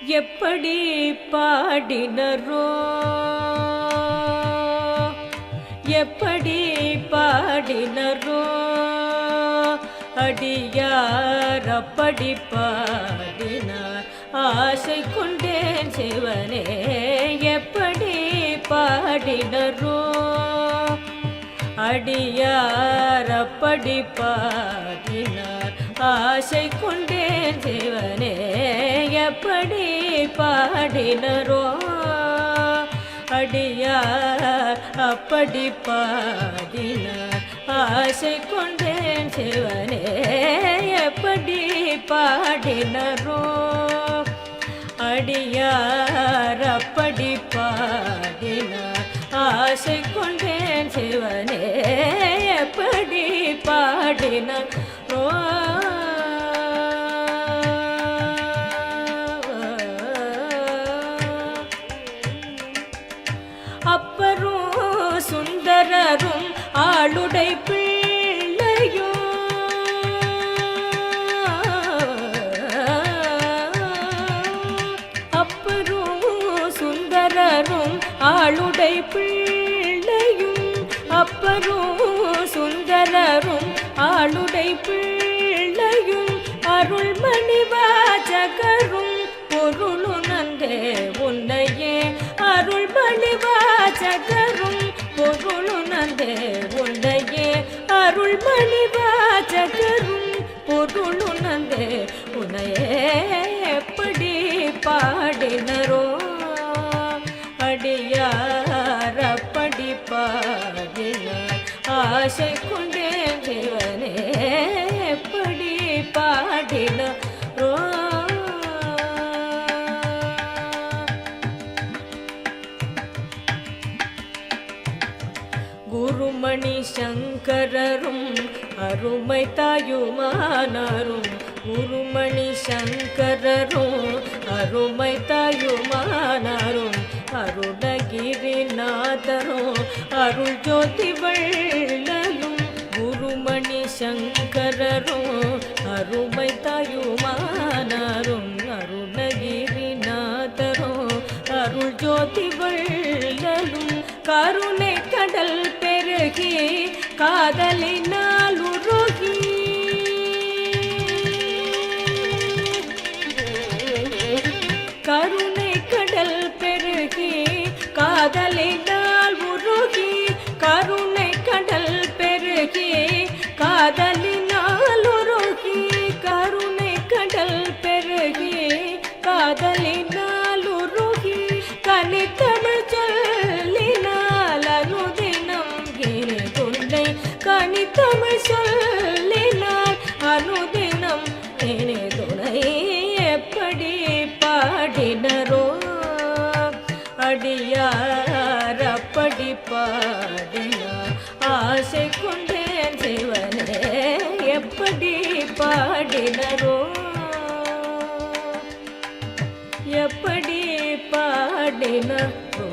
எப்படி பாடினரோ? எப்படி பாடினரோ? அடியார் அப்படி பாடினார். ஆசை கொண்டேன் சிவனே எப்படி பாடினரோ? அடியார் அப்படி பாடினார். ஆசை கொண்டேன் சிவனே எப்படி பாடினரோ? அடியார் அப்படி பாடினார். ஆசை கொண்டேன் சிவனே எப்படி பாடினரோ? அடியார் அப்படி பாடினார். ஆசை கொண்டேன் சிவனே எப்படி பாடினார்? சுந்தரரும் ஆளுடை பிள்ளையும் அப்பரும் சுந்தரரும் ஆளுடை பிள்ளையும். அப்பரும் சுந்தரரும் ஆளுடை பிள்ளையும். அருள்மணி வாஜகரும் பொருளுணர்ந்தே உன்னையே. அருள்மணி வாஜகரும் பொருளுணர்ந்தே உன்னையே அருள்மணி வாஜகரும் பொருளுணர்ந்தே உன்னையே எப்படி பாடினரோ அடியார் அப்படி பாடினார். ஆசை கொண்டேன் குருமணி சங்கரரும் அருமை தாயுமானாரும். குருமணி சங்கரரும் அருமை தாயுமானாரும். அருணகிரிநாதரும் அருள் ஜோதி வள்ளலும். குருமணி சங்கரரும் அருமை தாயுமானாரும். அருணகிரிநாதரும் அருள் ஜோதி வள்ளலும். கருணை கடல் பெருகி காதலினால் உருகி. கருணை கடல் பெருகி காதலினால் உருகி. கருணை கடல் பெருகி காதலினால் உருகி. கருணை கடல் பெருகி காதலின் சொல்லினார். அனுதினம் இனி துணை எப்படி பாடினரோ? அடியார் அப்படி பாடினார். ஆசை கொண்டேன் சிவனே எப்படி பாடினரோ? எப்படி பாடினரோ?